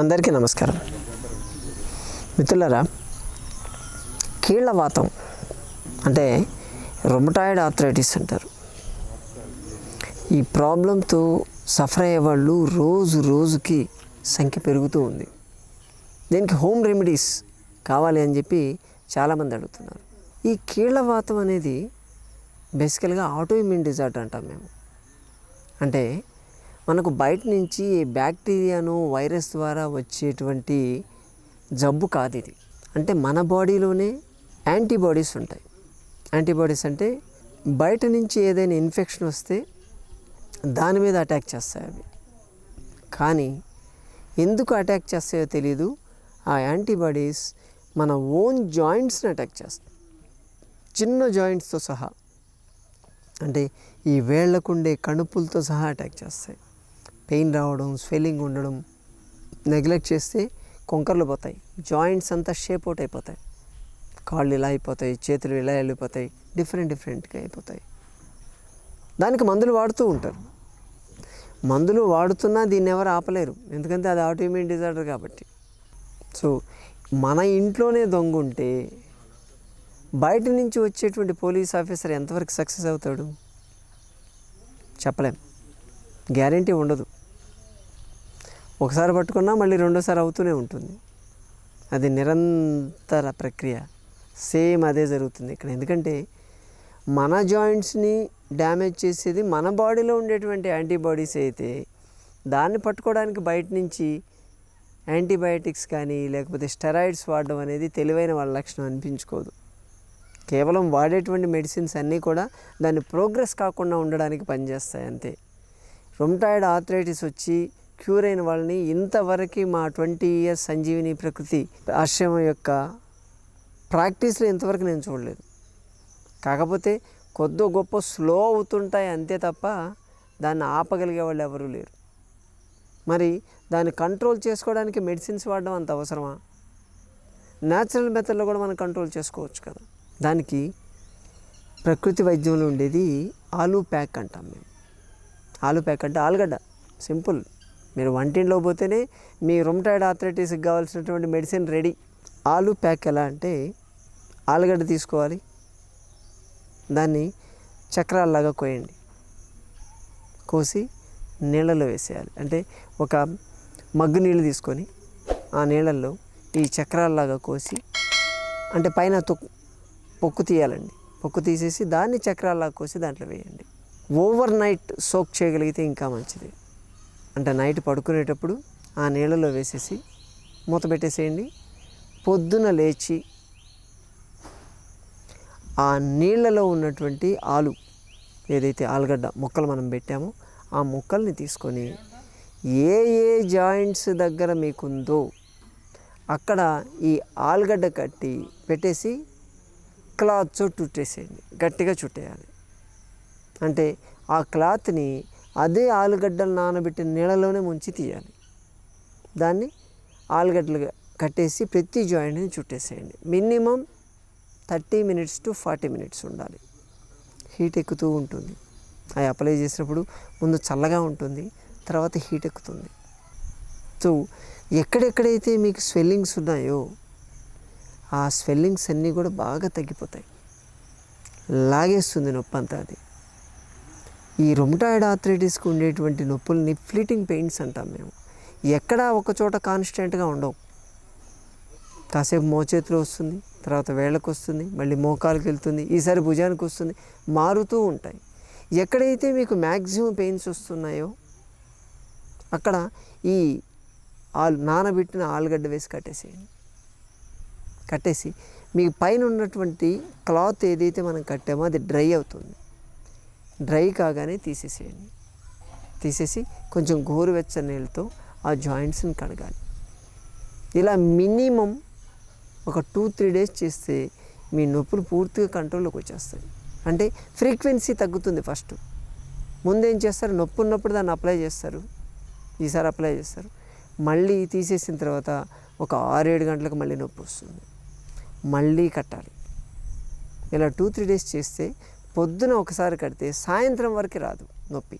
అందరికీ నమస్కారం. మిత్రులరా కీళ్ళవాతం అంటే రొమటాయిడ్ ఆర్థరైటిస్ అంటారు. ఈ ప్రాబ్లంతో సఫర్ అయ్యే వాళ్ళు రోజు రోజుకి సంఖ్య పెరుగుతూ ఉంది. దీనికి హోమ్ రెమెడీస్ కావాలి అని చెప్పి చాలామంది అడుగుతున్నారు. ఈ కీళ్ళవాతం అనేది బేసికల్గా ఆటోఇమ్యూన్ డిజార్డర్ అంటాం మేము. అంటే మనకు బయట నుంచి బ్యాక్టీరియాను వైరస్ ద్వారా వచ్చేటువంటి జబ్బు కాదు ఇది. అంటే మన బాడీలోనే యాంటీబాడీస్ ఉంటాయి. యాంటీబాడీస్ అంటే బయట నుంచి ఏదైనా ఇన్ఫెక్షన్ వస్తే దాని మీద అటాక్ చేస్తాయి అవి. కానీ ఎందుకు అటాక్ చేస్తాయో తెలియదు ఆ యాంటీబాడీస్ మన ఓన్ జాయింట్స్ని అటాక్ చేస్తాయి. చిన్న జాయింట్స్తో సహా. అంటే ఈ వేళ్ళకుండే కణుపులతో సహా అటాక్ చేస్తాయి. పెయిన్ రావడం స్వెల్లింగ్ ఉండడం నెగ్లెక్ట్ చేస్తే కొంకర్లు పోతాయి. జాయింట్స్ అంతా షేప్ అవుట్ అయిపోతాయి. కాళ్ళు ఇలా అయిపోతాయి చేతులు ఇలా వెళ్ళిపోతాయి డిఫరెంట్ డిఫరెంట్గా అయిపోతాయి. దానికి మందులు వాడుతూ ఉంటారు. మందులు వాడుతున్నా దీన్ని ఎవరు ఆపలేరు. ఎందుకంటే అది ఆటోఇమ్యూన్ డిజార్డర్ కాబట్టి. సో మన ఇంట్లోనే దొంగ ఉంటే బయట నుంచి వచ్చేటువంటి పోలీస్ ఆఫీసర్ ఎంతవరకు సక్సెస్ అవుతాడు? చెప్పలేం. గ్యారంటీ ఉండదు. ఒకసారి పట్టుకున్నా మళ్ళీ రెండోసారి అవుతూనే ఉంటుంది. అది నిరంతర ప్రక్రియ. సేమ్ అదే జరుగుతుంది ఇక్కడ. ఎందుకంటే మన జాయింట్స్ని డ్యామేజ్ చేసేది మన బాడీలో ఉండేటువంటి యాంటీబాడీస్ అయితే దాన్ని పట్టుకోవడానికి బయట నుంచి యాంటీబయాటిక్స్ కానీ లేకపోతే స్టెరాయిడ్స్ వాడడం అనేది తెలివైన వాళ్ళ లక్షణం అనిపించుకోదు. కేవలం వాడేటువంటి మెడిసిన్స్ అన్నీ కూడా దాన్ని ప్రోగ్రెస్ కాకుండా ఉండడానికి పనిచేస్తాయి అంతే. రొమ్టాయిడ్ ఆథరైటిస్ వచ్చి క్యూర్ అయిన వాళ్ళని ఇంతవరకు మా ట్వంటీ ఇయర్స్ సంజీవిని ప్రకృతి ఆశ్రమం యొక్క ప్రాక్టీస్లో ఇంతవరకు నేను చూడలేదు. కాకపోతే కొద్ది గొప్ప స్లో అవుతుంటాయి అంతే తప్ప దాన్ని ఆపగలిగే వాళ్ళు ఎవరూ లేరు. మరి దాన్ని కంట్రోల్ చేసుకోవడానికి మెడిసిన్స్ వాడడం అంత అవసరమా? న్యాచురల్ మెథడ్లో కూడా మనం కంట్రోల్ చేసుకోవచ్చు కదా. దానికి ప్రకృతి వైద్యంలో ఉండేది ఆలూ ప్యాక్ అంటాం మేము. ఆలూ ప్యాక్ అంటే ఆలుగడ్డ. సింపుల్. మీరు వంటింట్లో పోతేనే మీ రొమటాయిడ్ ఆథరైటిస్కి కావాల్సినటువంటి మెడిసిన్ రెడీ ఆలు ప్యాక్ ఎలా అంటే ఆలుగడ్డ తీసుకోవాలి. దాన్ని చక్రాల్లాగా కోయండి. కోసి నీళ్ళలో వేసేయాలి. అంటే ఒక మగ్గు నీళ్ళు తీసుకొని ఆ నీళ్ళల్లో ఈ చక్రాల్లాగా కోసి అంటే పైన తొక్కు పొక్కు తీయాలండి. పొక్కు తీసేసి దాన్ని చక్రాల్లాగా కోసి దాంట్లో వేయండి. ఓవర్ నైట్ సోక్ చేయగలిగితే ఇంకా మంచిది. అంటే నైట్ పడుకునేటప్పుడు ఆ నీళ్ళలో వేసేసి మూత పెట్టేసేయండి. పొద్దున లేచి ఆ నీళ్ళలో ఉన్నటువంటి ఆలు ఏదైతే ఆలుగడ్డ ముక్కలు మనం పెట్టామో ఆ మొక్కల్ని తీసుకొని ఏ ఏ జాయింట్స్ దగ్గర మీకుందో అక్కడ ఈ ఆలుగడ్డ కట్టి పెట్టేసి క్లాత్ చుట్టేసేయండి. గట్టిగా చుట్టేయాలి. అంటే ఆ క్లాత్ని అదే ఆలుగడ్డలు నానబెట్టిన నీళ్ళలోనే ముంచి తీయాలి. దాన్ని ఆలుగడ్డలుగా కట్టేసి ప్రతి జాయింట్ని చుట్టేసేయండి. Minimum thirty minutes to forty minutes ఉండాలి. హీట్ ఎక్కుతూ ఉంటుంది. అవి అప్లై చేసినప్పుడు ముందు చల్లగా ఉంటుంది తర్వాత హీట్ ఎక్కుతుంది. సో ఎక్కడెక్కడైతే మీకు స్వెల్లింగ్స్ ఉన్నాయో ఆ స్వెల్లింగ్స్ అన్నీ కూడా బాగా తగ్గిపోతాయి. లాగేస్తుంది నొప్పి అంతా అది. ఈ రొమటాయిడ్ ఆథరైటిస్కి ఉండేటువంటి నొప్పుల్ని ఫ్లీటింగ్ పెయిన్స్ అంటాం మేము. ఎక్కడా ఒక చోట కాన్స్టెంట్గా ఉండవు. కాసేపు మోచేతిలో వస్తుంది తర్వాత వేళ్ళకు వస్తుంది మళ్ళీ మోకాలకు వెళ్తుంది ఈసారి భుజానికి వస్తుంది మారుతూ ఉంటాయి. ఎక్కడైతే మీకు మ్యాక్సిమం పెయిన్స్ వస్తున్నాయో అక్కడ ఈ ఆలు నానబెట్టిన ఆలుగడ్డ వేసి కట్టేసేయండి. కట్టేసి మీ పైన ఉన్నటువంటి క్లాత్ ఏదైతే మనం కట్టామో అది డ్రై అవుతుంది. డ్రై కాగానే తీసేసేయండి. తీసేసి కొంచెం గోరువెచ్చని నీళ్ళతో ఆ జాయింట్స్ని కడగాలి. ఇలా మినిమం ఒక టూ త్రీ డేస్ చేస్తే మీ నొప్పులు పూర్తిగా కంట్రోల్లోకి వచ్చేస్తాయి. అంటే ఫ్రీక్వెన్సీ తగ్గుతుంది ఫస్ట్. ముందేం చేస్తారు? నొప్పి ఉన్నప్పుడు దాన్ని అప్లై చేస్తారు. ఈసారి అప్లై చేస్తారు. మళ్ళీ తీసేసిన తర్వాత ఒక ఆరేడు గంటలకు మళ్ళీ నొప్పి వస్తుంది. మళ్ళీ కట్టాలి. ఇలా టూ త్రీ డేస్ చేస్తే పొద్దున ఒకసారి కడితే సాయంత్రం వరకు రాదు నొప్పి.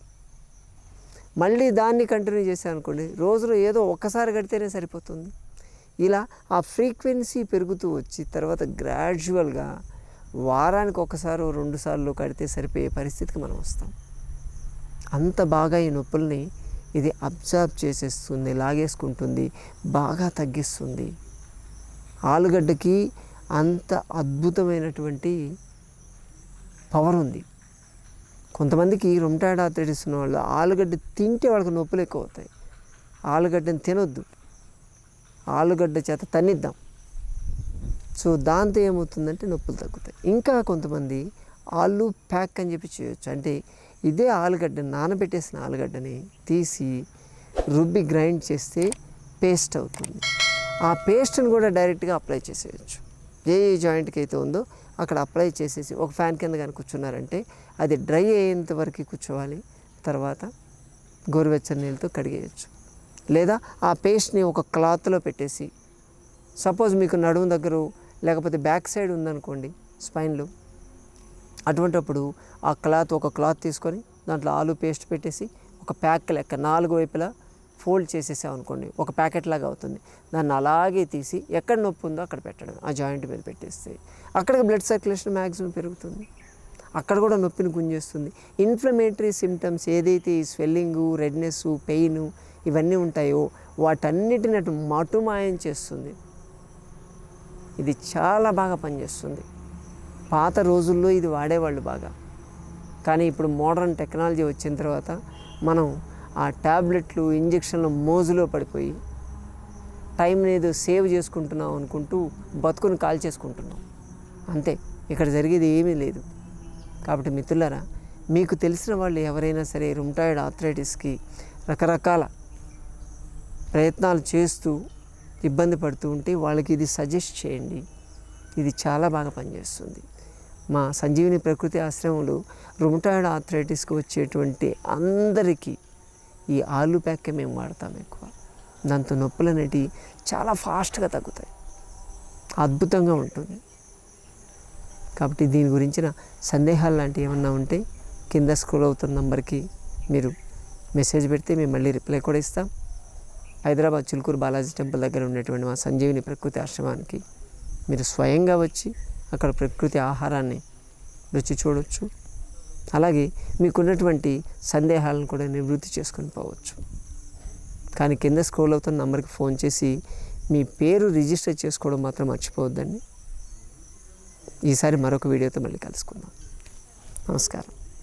మళ్ళీ దాన్ని కంటిన్యూ చేశాను అనుకోండి రోజులో ఏదో ఒక్కసారి కడితేనే సరిపోతుంది. ఇలా ఆ ఫ్రీక్వెన్సీ పెరుగుతూ వచ్చి తర్వాత గ్రాడ్యువల్గా వారానికి ఒకసారి రెండు సార్లు కడితే సరిపోయే పరిస్థితికి మనం వస్తాం. అంత బాగా ఈ నొప్పుల్ని ఇది అబ్జర్వ్ చేసేస్తుంది లాగేసుకుంటుంది బాగా తగ్గిస్తుంది. ఆలుగడ్డకి అంత అద్భుతమైనటువంటి పవర్ ఉంది. కొంతమందికి రొమటాయిడ్ ఆర్థరైటిస్ ఉన్న వాళ్ళు ఆలుగడ్డ తింటే వాళ్ళకి నొప్పులు ఎక్కువ అవుతాయి ఆలుగడ్డని తినొద్దు. ఆలుగడ్డ చేత తన్నిద్దాం. సో దాంతో ఏమవుతుందంటే నొప్పులు తగ్గుతాయి. ఇంకా కొంతమంది ఆలు ప్యాక్ అని చెప్పి చేయొచ్చు. అంటే ఇదే ఆలుగడ్డ నానబెట్టేసిన ఆలుగడ్డని తీసి రుబ్బి గ్రైండ్ చేస్తే పేస్ట్ అవుతుంది. ఆ పేస్ట్ని కూడా డైరెక్ట్గా అప్లై చేసేయచ్చు. ఏ ఏ జాయింట్కి అయితే ఉందో అక్కడ అప్లై చేసేసి ఒక ఫ్యాన్ కింద కానీ కూర్చున్నారంటే అది డ్రై అయ్యేంత వరకు కూర్చోవాలి. తర్వాత గోరువెచ్చని నీళ్ళతో కడిగేయచ్చు. లేదా ఆ పేస్ట్ని ఒక క్లాత్లో పెట్టేసి సపోజ్ మీకు నడుము దగ్గర లేకపోతే బ్యాక్ సైడ్ ఉందనుకోండి స్పైన్లో అటువంటప్పుడు ఆ క్లాత్ ఒక క్లాత్ తీసుకొని దాంట్లో ఆలు పేస్ట్ పెట్టేసి ఒక ప్యాక్ లెక్క నాలుగు వైపులా ఫోల్డ్ చేసేసాం అనుకోండి ఒక ప్యాకెట్ లాగా అవుతుంది. దాన్ని అలాగే తీసి ఎక్కడ నొప్పి ఉందో అక్కడ పెట్టడం ఆ జాయింట్ మీద పెట్టేస్తే. అక్కడికి బ్లడ్ సర్క్యులేషన్ మ్యాక్సిమం పెరుగుతుంది. అక్కడ కూడా నొప్పిని గుంజేస్తుంది. ఇన్ఫ్లమేటరీ సిమ్టమ్స్ ఏదైతే ఈ స్వెల్లింగు రెడ్నెస్ పెయిన్ ఇవన్నీ ఉంటాయో వాటన్నిటిని అటు మటుమాయం చేస్తుంది. ఇది చాలా బాగా పనిచేస్తుంది. పాత రోజుల్లో ఇది వాడేవాళ్ళు బాగా. కానీ ఇప్పుడు మోడర్న్ టెక్నాలజీ వచ్చిన తర్వాత మనం ఆ ట్యాబ్లెట్లు ఇంజక్షన్లు మోజులో పడిపోయి టైం ఏదో సేవ్ చేసుకుంటున్నాం అనుకుంటూ బతుకుని కాల్ చేసుకుంటున్నాం అంతే ఇక్కడ జరిగేది ఏమీ లేదు. కాబట్టి మిత్రులారా మీకు తెలిసిన వాళ్ళు ఎవరైనా సరే రుమ్టాయిడ్ ఆథరైటిస్కి రకరకాల ప్రయత్నాలు చేస్తూ ఇబ్బంది పడుతూ ఉంటే వాళ్ళకి ఇది సజెస్ట్ చేయండి. ఇది చాలా బాగా పనిచేస్తుంది. మా సంజీవిని ప్రకృతి ఆశ్రమంలో రుమటాయిడ్ ఆథరైటిస్కి వచ్చేటువంటి అందరికీ ఈ ఆలు ప్యాకే మేము వాడతాం ఎక్కువ. దాంతో నొప్పులు అనేటివి చాలా ఫాస్ట్గా తగ్గుతాయి. అద్భుతంగా ఉంటుంది. కాబట్టి దీని గురించిన సందేహాలు లాంటివి ఏమన్నా ఉంటే కింద స్క్రోల్ అవుతున్న నంబర్కి మీరు మెసేజ్ పెడితే మేము మళ్ళీ రిప్లై కూడా ఇస్తాం. హైదరాబాద్ చిలుకూరు బాలాజీ టెంపుల్ దగ్గర ఉన్నటువంటి మా సంజీవిని ప్రకృతి ఆశ్రమానికి మీరు స్వయంగా వచ్చి అక్కడ ప్రకృతి ఆహారాన్ని రుచి చూడొచ్చు. అలాగే మీకున్నటువంటి సందేహాలను కూడా నివృత్తి చేసుకొని పోవచ్చు. కానీ కింద స్క్రోల్ అవుతున్న నెంబర్కి ఫోన్ చేసి మీ పేరు రిజిస్టర్ చేసుకోవడం మాత్రం మర్చిపోవద్దండి. ఈసారి మరొక వీడియోతో మళ్ళీ కలుసుకుందాం. నమస్కారం.